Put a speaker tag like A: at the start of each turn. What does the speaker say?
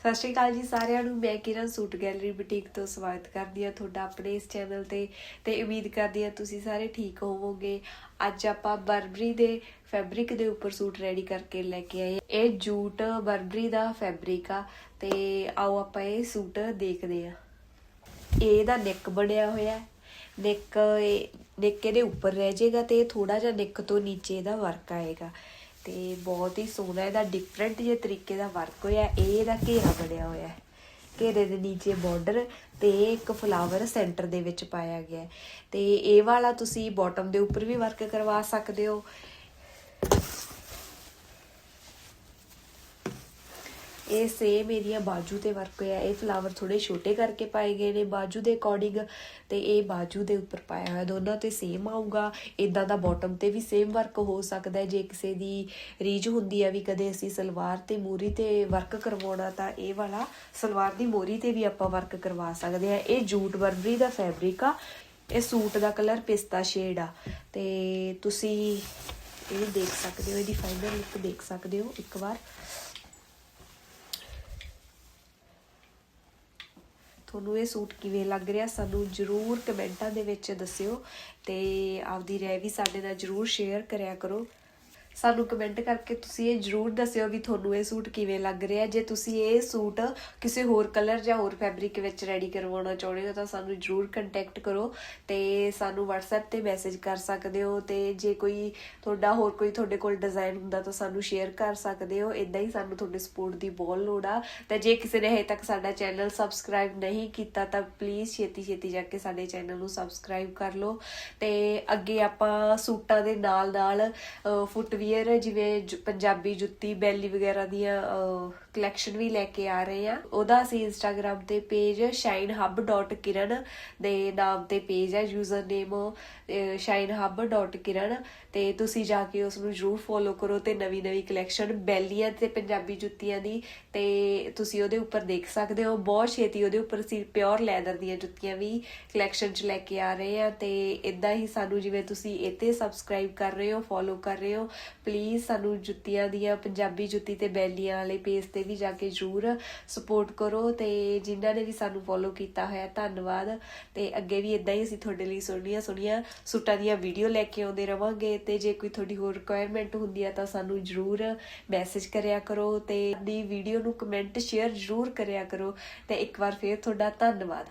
A: ਸਤਿ ਸ਼੍ਰੀ ਅਕਾਲ ਜੀ ਸਾਰਿਆਂ ਨੂੰ। ਮੈਂ ਕਿਰਨ ਸੂਟ ਗੈਲਰੀ ਬੁਟੀਕ ਤੋਂ ਸਵਾਗਤ ਕਰਦੀ ਹਾਂ ਤੁਹਾਡਾ ਆਪਣੇ ਇਸ ਚੈਨਲ ਤੇ ਤੇ ਉਮੀਦ ਕਰਦੀ ਹਾਂ ਤੁਸੀਂ ਸਾਰੇ ਠੀਕ ਹੋਵੋਗੇ। ਅੱਜ ਆਪਾਂ ਬਰਬਰੀ ਦੇ ਫੈਬਰਿਕ ਦੇ ਉੱਪਰ ਸੂਟ ਰੈਡੀ ਕਰਕੇ ਲੈ ਕੇ ਆਏ ਇਹ ਜੂਟ ਬਰਬਰੀ ਦਾ ਫੈਬਰਿਕ ਆ ਤੇ ਆਓ ਆਪਾਂ ਇਹ ਸੂਟ ਦੇਖਦੇ ਹਾਂ। ਇਹਦਾ ਨੈਕ ਬਣਿਆ ਹੋਇਆ ਨੈਕ ਨੈਕ ਦੇ ਉੱਪਰ ਰਹਿ ਜਾਏਗਾ ਤੇ ਥੋੜਾ ਜਿਹਾ ਨੈਕ ਤੋਂ ਨੀਚੇ ਇਹਦਾ ਵਰਕ ਆਏਗਾ। ਤੇ ਬਹੁਤ ਹੀ ਸੋਹਣਾ ਇਹਦਾ ਡਿਫਰੈਂਟ ਜਿਹੇ ਤਰੀਕੇ ਦਾ ਵਰਕ ਹੋਇਆ, ਇਹ ਇਹਦਾ ਘੇਰਾ ਬਣਿਆ ਹੋਇਆ ਹੈ। ਘੇਰੇ ਦੇ ਨੀਚੇ ਬਾਰਡਰ ਤੇ ਇੱਕ ਫਲਾਵਰ ਸੈਂਟਰ ਦੇ ਵਿੱਚ ਪਾਇਆ ਗਿਆ ਹੈ। ਤੇ ਇਹ ਵਾਲਾ ਤੁਸੀਂ ਬਾਟਮ ਦੇ ਉੱਪਰ ਵੀ ਵਰਕ ਕਰਵਾ ਸਕਦੇ ਹੋ। ਇਹ ਸੇਮ ਏਰੀਆ ਬਾਜੂ ਤੇ ਵਰਕ ਹੋਇਆ ਇਹ ਫਲਾਵਰ ਥੋੜੇ ਛੋਟੇ ਕਰਕੇ ਪਾਏ ਗਏ ਨੇ, ਬਾਜੂ ਦੇ ਅਕੋਰਡਿੰਗ ਤੇ ਇਹ ਬਾਜੂ ਦੇ ਉੱਪਰ ਪਾਇਆ ਹੋਇਆ। ਦੋਨਾਂ ਤੇ ਸੇਮ ਆਊਗਾ। ਇਦਾਂ ਦਾ ਬਾਟਮ ਤੇ ਵੀ ਸੇਮ ਵਰਕ ਹੋ ਸਕਦਾ ਹੈ। ਜੇ ਕਿਸੇ ਦੀ ਰੀਝ ਹੁੰਦੀ ਆ ਵੀ ਕਦੇ ਅਸੀਂ ਸਲਵਾਰ ਤੇ ਮੂਰੀ ਤੇ ਵਰਕ ਕਰਵਾਉਣਾ, ਤਾਂ ਇਹ ਵਾਲਾ ਸਲਵਾਰ ਦੀ ਮੋਰੀ ਤੇ ਵੀ ਆਪਾਂ ਵਰਕ ਕਰਵਾ ਸਕਦੇ ਆ ਇਹ ਜੂਟ ਬਰਬਰੀ ਦਾ ਫੈਬਰਿਕ ਆ। ਇਹ ਸੂਟ ਦਾ ਕਲਰ ਪਿਸਤਾ ਸ਼ੇਡ ਆ। ਤੇ ਤੁਸੀਂ ਇਹ ਦੇਖ ਸਕਦੇ ਹੋ, ਇਹਦੀ ਫਾਈਨਲ ਲੁੱਕ ਦੇਖ ਸਕਦੇ ਹੋ। ਇੱਕ ਵਾਰ ਤੁਹਾਨੂੰ ਇਹ ਸੂਟ ਕਿਵੇਂ ਲੱਗ ਰਿਹਾ, ਸਾਨੂੰ ਜਰੂਰ ਕਮੈਂਟਾਂ ਦੇ ਵਿੱਚ ਦੱਸਿਓ ਤੇ ਆਪਦੀ ਰਾਏ ਵੀ ਸਾਡੇ ਨਾਲ ਜਰੂਰ ਸ਼ੇਅਰ ਕਰਿਆ ਕਰੋ। ਸਾਨੂੰ ਕਮੈਂਟ ਕਰਕੇ ਤੁਸੀਂ ਇਹ ਜਰੂਰ ਦੱਸਿਓ ਵੀ ਤੁਹਾਨੂੰ ਇਹ ਸੂਟ ਕਿਵੇਂ ਲੱਗ ਰਿਹਾ ਜੇ ਤੁਸੀਂ ਇਹ ਸੂਟ ਕਿਸੇ ਹੋਰ ਕਲਰ ਜਾਂ ਹੋਰ ਫੈਬਰਿਕ ਵਿੱਚ ਰੈਡੀ ਕਰਵਾਉਣਾ ਚਾਹੁੰਦੇ ਹੋ ਤਾਂ ਸਾਨੂੰ ਜਰੂਰ ਕੰਟੈਕਟ ਕਰੋ ਤੇ ਸਾਨੂੰ WhatsApp ਤੇ ਮੈਸੇਜ ਕਰ ਸਕਦੇ ਹੋ ਤੇ ਜੇ ਕੋਈ ਤੁਹਾਡਾ ਹੋਰ ਕੋਈ ਤੁਹਾਡੇ ਕੋਲ ਡਿਜ਼ਾਈਨ ਹੁੰਦਾ ਤਾਂ ਸਾਨੂੰ ਸ਼ੇਅਰ ਕਰ ਸਕਦੇ ਹੋ। ਇਦਾਂ ਹੀ ਸਾਨੂੰ ਤੁਹਾਡੇ ਸਪੋਰਟ ਦੀ ਬਹੁਤ ਲੋੜ ਆ। ਤੇ ਜੇ ਕਿਸੇ ਨੇ ਹਜੇ ਤੱਕ ਸਾਡਾ ਚੈਨਲ ਸਬਸਕ੍ਰਾਈਬ ਨਹੀਂ ਕੀਤਾ ਤਾਂ ਪਲੀਜ਼ ਛੇਤੀ ਛੇਤੀ ਜਾ ਕੇ ਸਾਡੇ ਚੈਨਲ ਨੂੰ ਸਬਸਕ੍ਰਾਈਬ ਕਰ ਲਓ ਤੇ ਅੱਗੇ ਆਪਾਂ ਸੂਟਾਂ ਦੇ ਨਾਲ ਨਾਲ ਫੁੱਟ ਵੀ ਫੁੱਟਵੀਅਰ ਜਿਵੇਂ ਜੁ- ਪੰਜਾਬੀ ਜੁੱਤੀ, ਬੈਲੀ ਵਗੈਰਾ ਦੀਆਂ ਕਲੈਕਸ਼ਨ ਵੀ ਲੈ ਕੇ ਆ ਰਹੇ ਆ। ਉਹਦਾ ਅਸੀਂ ਇੰਸਟਾਗ੍ਰam ਤੇ ਪੇਜ shinehub.kiran ਦੇ ਨਾਮ ਤੇ ਪੇਜ ਹੈ ਯੂਜ਼ਰ ਨੇਮ shinehub.kiran ਤੇ ਤੁਸੀਂ ਜਾ ਕੇ ਉਸ ਨੂੰ ਜਰੂਰ ਫੋਲੋ ਕਰੋ ਤੇ ਨਵੀਂ ਨਵੀਂ ਕਲੈਕਸ਼ਨ ਬੈਲੀਆਂ ਤੇ ਪੰਜਾਬੀ ਜੁੱਤੀਆਂ ਦੀ ਤੇ ਤੁਸੀਂ ਉਹਦੇ ਉੱਪਰ ਦੇਖ ਸਕਦੇ ਹੋ। ਬਹੁਤ ਛੇਤੀ ਉਹਦੇ ਉੱਪਰ ਅਸੀਂ ਪਿਓਰ ਲੈਦਰ ਦੀਆਂ ਜੁੱਤੀਆਂ ਵੀ ਕਲੈਕਸ਼ਨ 'ਚ ਲੈ ਕੇ ਆ ਰਹੇ ਆ ਤੇ ਇਦਾਂ ਹੀ ਸਾਨੂੰ ਜਿਵੇਂ ਤੁਸੀਂ ਇੱਥੇ ਸਬਸਕ੍ਰਾਈਬ ਕਰ ਰਹੇ ਹੋ ਫੋਲੋ ਕਰ ਰਹੇ ਹੋ ਪਲੀਜ਼ ਸਾਨੂੰ ਜੁੱਤੀਆਂ ਦੀਆਂ, ਪੰਜਾਬੀ ਜੁੱਤੀ ਤੇ ਬੈਲੀਆਂ ਵਾਲੇ ਪੇਜ ਤੇ ਵੀ ਜਾ ਕੇ ਜਰੂਰ ਸਪੋਰਟ ਕਰੋ ਤੇ ਜਿਨ੍ਹਾਂ ਨੇ ਵੀ ਸਾਨੂੰ ਫੋਲੋ ਕੀਤਾ ਹੋਇਆ, ਧੰਨਵਾਦ। ਤੇ ਅੱਗੇ ਵੀ ਇਦਾਂ ਹੀ ਅਸੀਂ ਤੁਹਾਡੇ ਲਈ ਸੋਹਣੀਆਂ ਸੋਹਣੀਆਂ ਸੂਟਾਂ ਦੀਆਂ ਵੀਡੀਓ ਲੈ ਕੇ ਆਉਂਦੇ ਰਵਾਂਗੇ ਤੇ ਜੇ ਕੋਈ ਤੁਹਾਡੀ ਹੋਰ ਰਿਕੁਆਇਰਮੈਂਟ ਹੁੰਦੀ ਆ ਤਾਂ ਸਾਨੂੰ ਜਰੂਰ ਮੈਸੇਜ ਕਰਿਆ ਕਰੋ ਤੇ ਦੀ ਵੀਡੀਓ ਨੂੰ ਕਮੈਂਟ ਸ਼ੇਅਰ ਜਰੂਰ ਕਰਿਆ ਕਰੋ ਤੇ ਇੱਕ ਵਾਰ ਫੇਰ ਤੁਹਾਡਾ ਧੰਨਵਾਦ।